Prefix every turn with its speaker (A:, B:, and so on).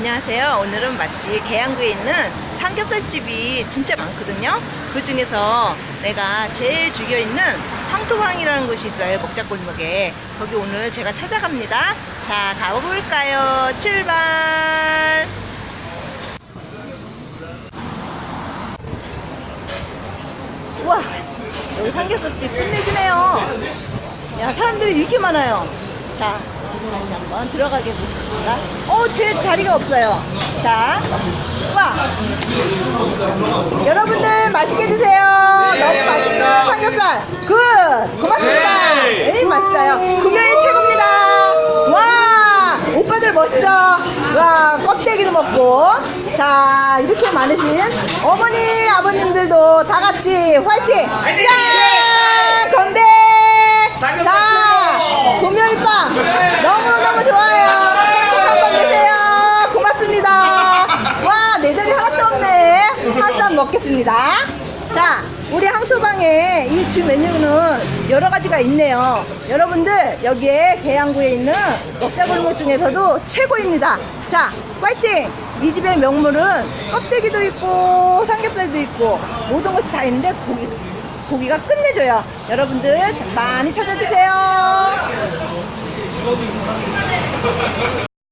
A: 안녕하세요. 오늘은 맛집 계양구에 있는 삼겹살집이 진짜 많거든요. 그 중에서 내가 제일 죽여 있는 황토방이라는 곳이 있어요. 먹자골목에. 거기 오늘 제가 찾아갑니다. 자, 가볼까요? 출발! 우와! 여기 삼겹살집 끝내주네요. 야, 사람들이 이렇게 많아요. 자, 다시 한번 들어가겠습니다. 어, 제 자리가 없어요. 자, 와. 여러분들 맛있게 드세요. 너무 맛있는 삼겹살. 굿! 고맙습니다. 에이, 맛있어요. 금요일 최고입니다. 와! 오빠들 멋져. 와, 껍데기도 먹고. 자, 이렇게 많으신 어머니, 아버님들도 다 같이 화이팅! 짠! 건배! 자, 금요일 밤 너무너무 좋아요. 행복한 밤 되세요. 고맙습니다. 와, 내 자리 하나도 없네. 한쌈 먹겠습니다. 자, 우리 항소방에 이 주 메뉴는 여러 가지가 있네요. 여러분들, 여기에 계양구에 있는 먹자골목 중에서도 최고입니다. 자, 파이팅! 이 집의 명물은 껍데기도 있고, 삼겹살도 있고, 모든 것이 다 있는데, 고기, 고기가 끝내줘요. 여러분들 많이 찾아주세요.